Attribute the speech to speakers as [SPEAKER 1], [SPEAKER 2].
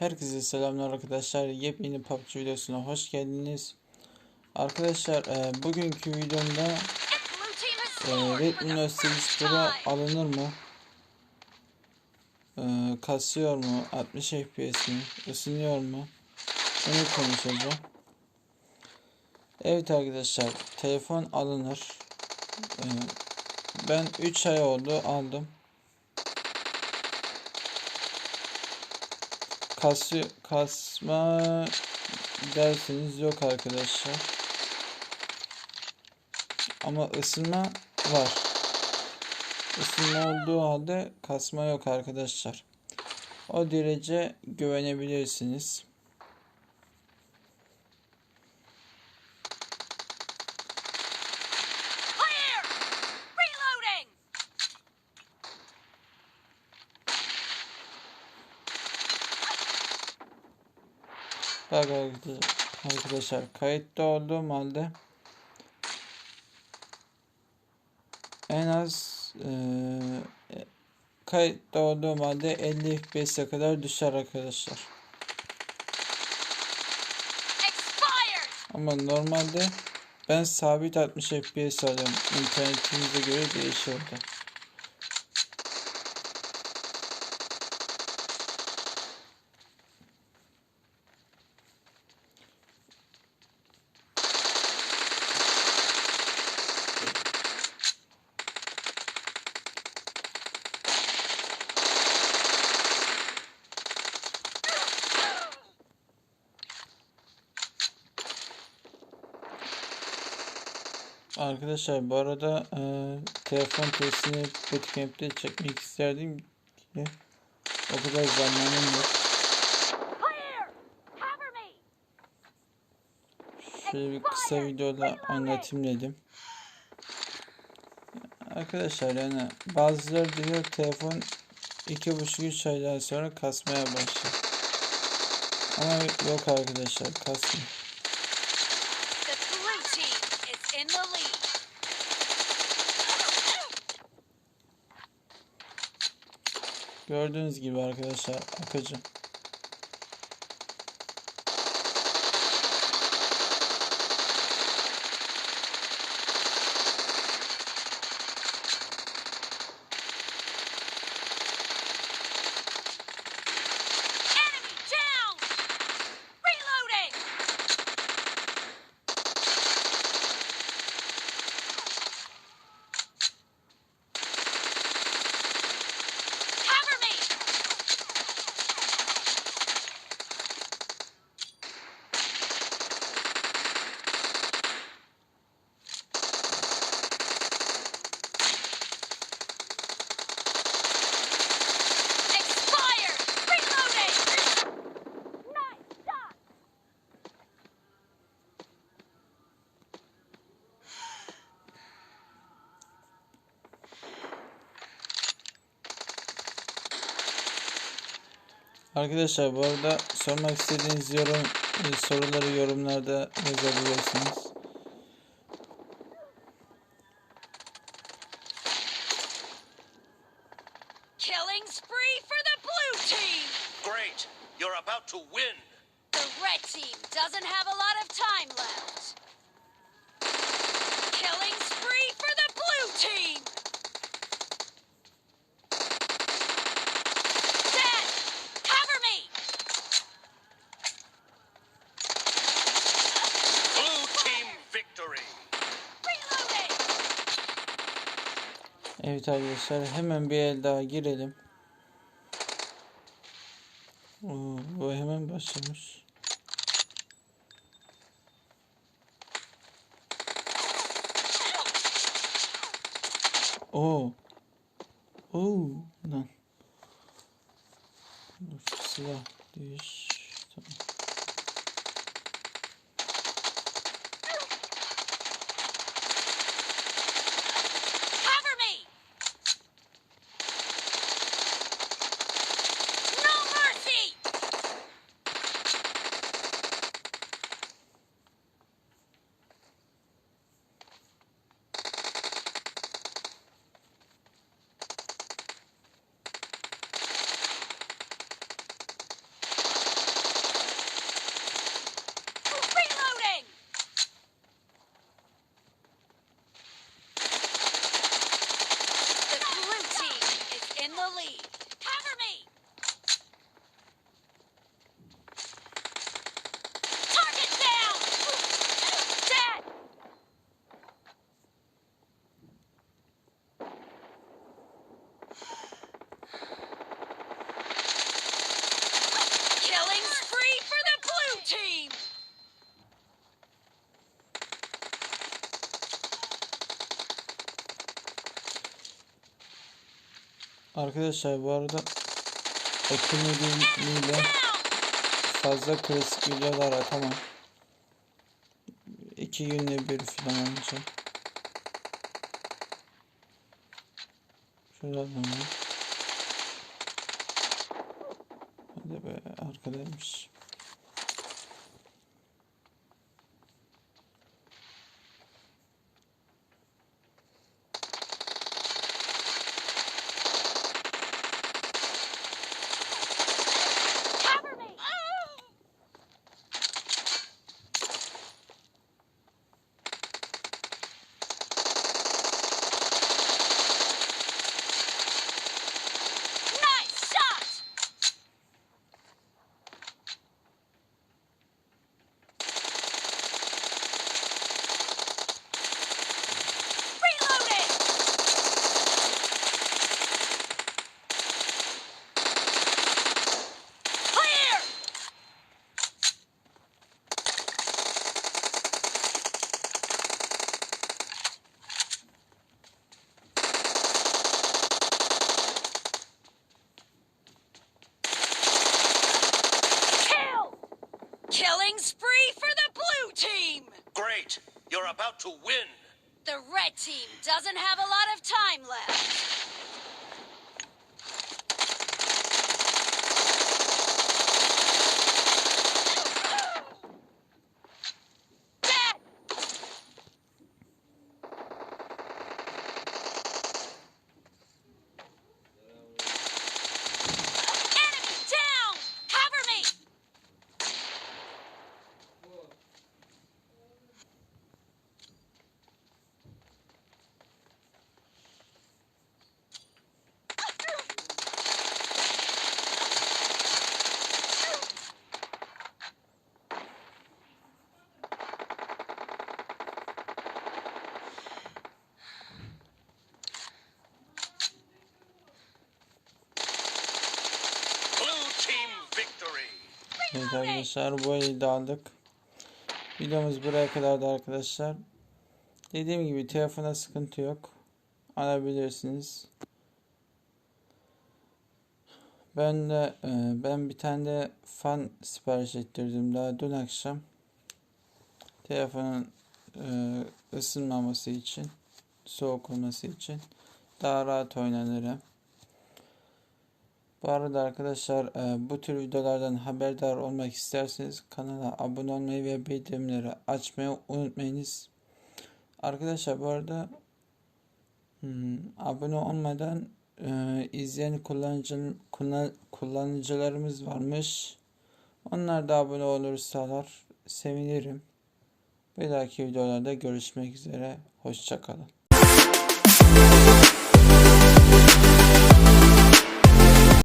[SPEAKER 1] Herkese selamlar arkadaşlar. Yepyeni PUBG videosuna hoş geldiniz. Arkadaşlar e, bugünkü videomda e, Redmi Note
[SPEAKER 2] first
[SPEAKER 1] 8 Pro alınır mı? E, kasıyor mu? 60 FPS mi? Isınıyor mu? Bunu konuşacağım. Evet arkadaşlar telefon alınır. E, ben 3 ay oldu aldım. Kasıyor, kasma derseniz yok arkadaşlar. Ama ısınma var. Isınma olduğu halde kasma yok arkadaşlar. O derece güvenebilirsiniz. Arkadaşlar- kayıtta olduğum halde en az eee kayıtta olduğum halde 50 FPS'e kadar düşer arkadaşlar. Ama normalde ben sabit 60 FPS alıyorum. İnternetimize göre değişiyor Arkadaşlar bu arada e, telefon testini Bootcamp'te çekmek isterdim ki o kadar zamanım yok. Şöyle bir kısa videoda anlatayım dedim. Arkadaşlar yani bazıları diyor telefon iki buçuk üç aydan sonra kasmaya başlar. Ama yok arkadaşlar kasmıyor. Gördüğünüz gibi arkadaşlar akıcı. Arkadaşlar bu arada sormak istediğiniz yorum e, soruları yorumlarda yazabilirsiniz. Evet arkadaşlar hemen bir el daha girelim. Bu hemen başlamış. Oo. Oo. Lan. Dur, silah değiş. Tamam. Arkadaşlar bu arada Ekim nedeniyle fazla klasik videolar atamam. İki günde bir falan önce. Şuradan? Hadi be arkadaymış.
[SPEAKER 3] You're about to win.
[SPEAKER 2] The red team doesn't have a lot of time left.
[SPEAKER 1] Evet arkadaşlar bu de aldık. Videomuz buraya kadardı arkadaşlar. Dediğim gibi telefona sıkıntı yok. Alabilirsiniz. Ben de e, ben bir tane de fan sipariş ettirdim daha dün akşam. Telefonun e, ısınmaması için, soğuk olması için daha rahat oynanır hem. Bu arada arkadaşlar e, bu tür videolardan haberdar olmak isterseniz kanala abone olmayı ve bildirimleri açmayı unutmayınız. Arkadaşlar bu arada hmm, abone olmadan e, izleyen kullanıcı, kullan- kullanıcılarımız varmış. Onlar da abone olursalar sevinirim. Bir dahaki videolarda görüşmek üzere. Hoşçakalın.